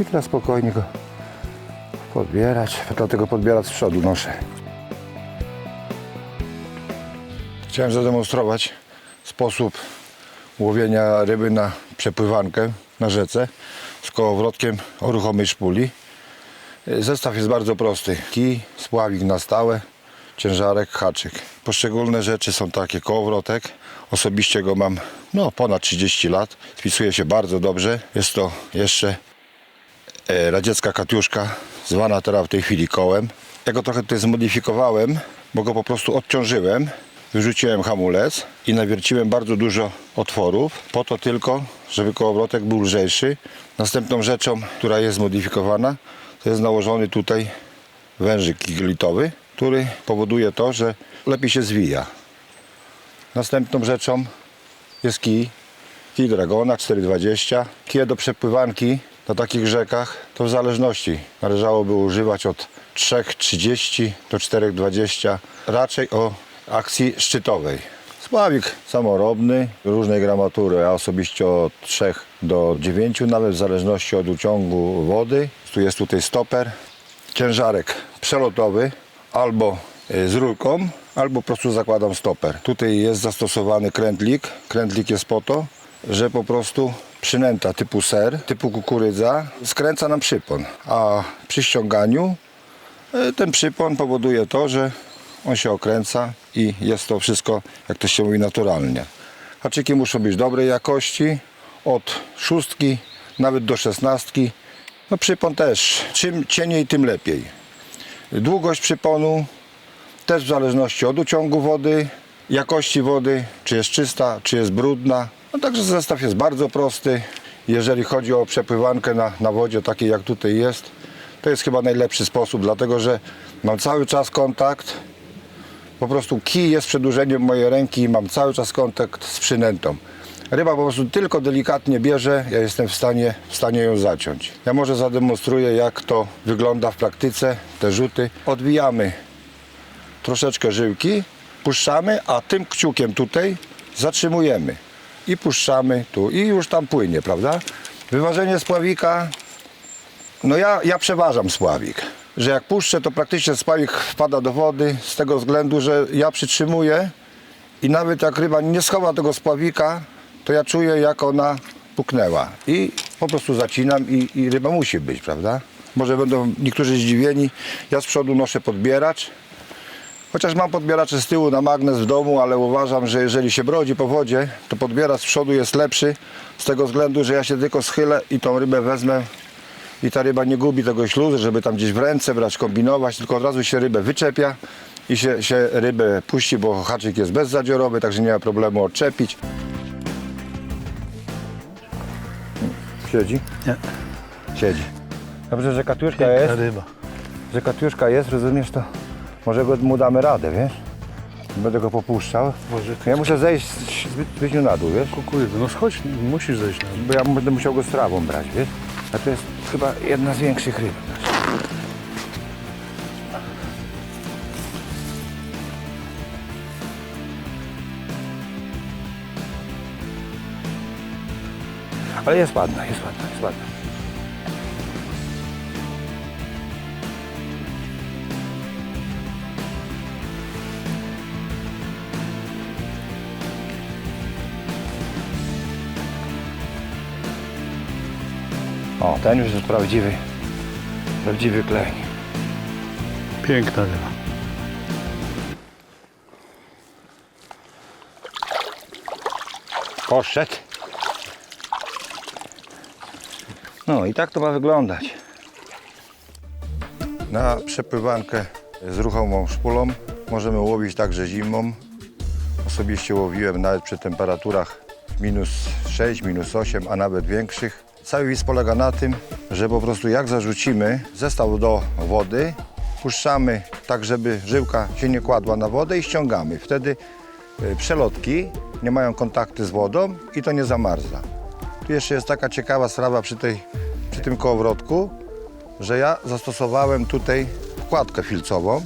I teraz spokojnie go podbierać. Dlatego podbierać z przodu noszę. Chciałem zademonstrować sposób łowienia ryby na przepływankę na rzece z kołowrotkiem o ruchomej szpuli. Zestaw jest bardzo prosty. Kij, spławik na stałe, ciężarek, haczyk. Poszczególne rzeczy są takie. Kołowrotek, osobiście go mam no, ponad 30 lat. Spisuje się bardzo dobrze. Jest to jeszcze radziecka katiuszka, zwana teraz w tej chwili kołem. Ja go trochę tutaj zmodyfikowałem, bo go po prostu odciążyłem. Wyrzuciłem hamulec i nawierciłem bardzo dużo otworów, po to tylko, żeby kołowrotek był lżejszy. Następną rzeczą, która jest zmodyfikowana, to jest nałożony tutaj wężyk iglitowy, który powoduje to, że lepiej się zwija. Następną rzeczą jest kij, kij Dragona 420. Kije do przepływanki na takich rzekach to w zależności należałoby używać od 3,30 do 4,20 raczej o akcji szczytowej. Spławik samorobny, różnej gramatury, a osobiście od 3 do 9, nawet w zależności od uciągu wody. Tu jest tutaj stoper, ciężarek przelotowy albo y, z rurką, albo po prostu zakładam stoper. Tutaj jest zastosowany krętlik. Krętlik jest po to, że po prostu przynęta typu ser, typu kukurydza skręca nam przypon, a przy ściąganiu y, ten przypon powoduje to, że on się okręca i jest to wszystko, jak to się mówi, naturalnie. Haczyki muszą być dobrej jakości, od szóstki nawet do szesnastki. No przypon też, czym cieniej, tym lepiej. Długość przyponu też w zależności od uciągu wody, jakości wody, czy jest czysta, czy jest brudna. No także zestaw jest bardzo prosty. Jeżeli chodzi o przepływankę na, na wodzie, takiej jak tutaj jest, to jest chyba najlepszy sposób, dlatego że mam cały czas kontakt. Po prostu kij jest przedłużeniem mojej ręki i mam cały czas kontakt z przynętą. Ryba po prostu tylko delikatnie bierze, ja jestem w stanie, w stanie ją zaciąć. Ja może zademonstruję jak to wygląda w praktyce, te rzuty. Odwijamy troszeczkę żyłki, puszczamy, a tym kciukiem tutaj zatrzymujemy i puszczamy tu. I już tam płynie, prawda? Wyważenie spławika, no ja, ja przeważam spławik, że jak puszczę, to praktycznie spławik wpada do wody z tego względu, że ja przytrzymuję i nawet jak ryba nie schowa tego spławika, to ja czuję jak ona puknęła. I po prostu zacinam i, i ryba musi być, prawda? Może będą niektórzy zdziwieni, ja z przodu noszę podbieracz, Chociaż mam podbieracze z tyłu na magnes w domu, ale uważam, że jeżeli się brodzi po wodzie, to podbieracz z przodu jest lepszy z tego względu, że ja się tylko schylę i tą rybę wezmę i ta ryba nie gubi tego śluzu, żeby tam gdzieś w ręce brać, kombinować, tylko od razu się rybę wyczepia i się, się rybę puści, bo haczyk jest bezzadziorowy, także nie ma problemu odczepić. Siedzi? Nie. Siedzi. Dobrze, że katiuszka Piękna jest. ryba. że katiuszka jest, rozumiesz to? Może go, mu damy radę, wiesz? Będę go popuszczał. Ja muszę zejść Zbytniu na dół, wiesz? kukurydzy. No schodź, musisz zejść na dół. Bo ja będę musiał go z trawą brać, wiesz? A to jest chyba jedna z większych ryb. Ale jest ładna, jest ładna, jest ładna. O, ten już jest prawdziwy, prawdziwy kleń. Piękna ryba. Poszedł. No i tak to ma wyglądać. Na przepływankę z ruchomą szpulą możemy łowić także zimą. Osobiście łowiłem nawet przy temperaturach minus 6, minus 8, a nawet większych. Cały widz polega na tym, że po prostu jak zarzucimy zestaw do wody, puszczamy tak, żeby żyłka się nie kładła na wodę i ściągamy. Wtedy y, przelotki nie mają kontaktu z wodą i to nie zamarza. Tu jeszcze jest taka ciekawa sprawa przy, tej, przy tym kołowrotku, że ja zastosowałem tutaj wkładkę filcową.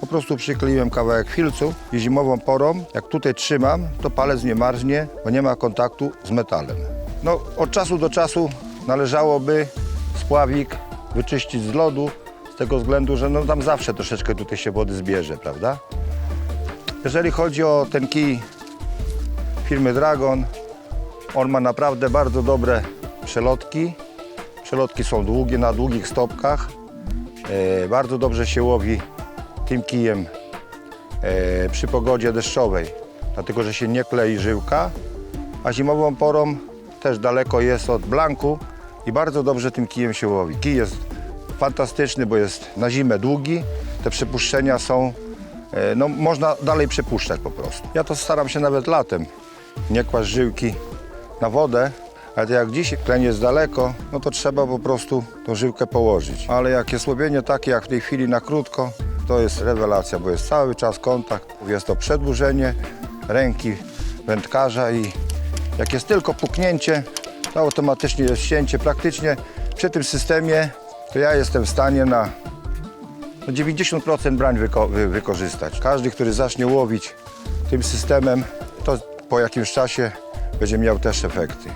Po prostu przykleiłem kawałek filcu i zimową porą, jak tutaj trzymam, to palec nie marznie, bo nie ma kontaktu z metalem. No, od czasu do czasu należałoby spławik, wyczyścić z lodu, z tego względu, że no tam zawsze troszeczkę tutaj się wody zbierze, prawda? Jeżeli chodzi o ten kij firmy Dragon, on ma naprawdę bardzo dobre przelotki. Przelotki są długie, na długich stopkach. E, bardzo dobrze się łowi tym kijem e, przy pogodzie deszczowej, dlatego że się nie klei żyłka, a zimową porą też daleko jest od blanku i bardzo dobrze tym kijem się łowi. Kij jest fantastyczny, bo jest na zimę długi, te przepuszczenia są, e, no można dalej przepuszczać po prostu. Ja to staram się nawet latem nie kłaść żyłki na wodę, ale jak dziś kleń jest daleko, no to trzeba po prostu tą żyłkę położyć. Ale jak jest łowienie takie jak w tej chwili na krótko, to jest rewelacja, bo jest cały czas kontakt. Jest to przedłużenie ręki wędkarza i jak jest tylko puknięcie, to automatycznie jest ścięcie. Praktycznie przy tym systemie to ja jestem w stanie na no 90% brań wyko- wy- wykorzystać. Każdy, który zacznie łowić tym systemem, to po jakimś czasie będzie miał też efekty.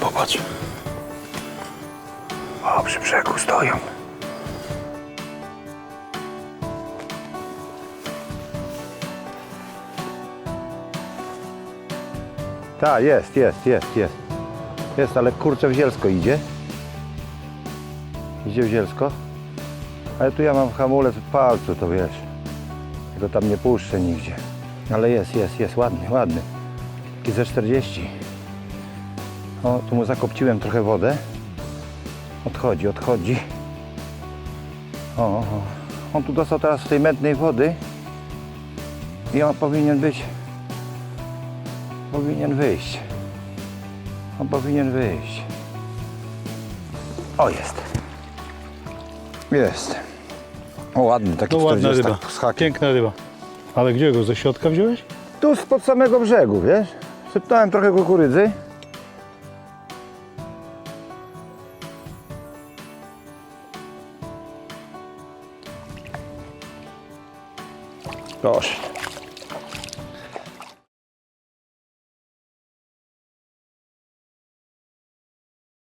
Popatrz. O, przy brzegu stoją. Tak, jest, jest, jest, jest. Jest, ale kurczę w zielsko idzie. Idzie w zielsko. Ale tu ja mam hamulec w palcu, to wiesz. Tego tam nie puszczę nigdzie. Ale jest, jest, jest, ładny, ładny. Taki ze 40. O, tu mu zakopciłem trochę wodę. Odchodzi, odchodzi. O, o, on tu dostał teraz tej mętnej wody i on powinien być, powinien wyjść. On powinien wyjść. O, jest. Jest. O, ładny, taki No ładna 40 ryba. z hakiem. Piękna ryba. Ale gdzie go? Ze środka wziąłeś? Tu spod samego brzegu, wiesz? Sypnąłem trochę kukurydzy. Proszę.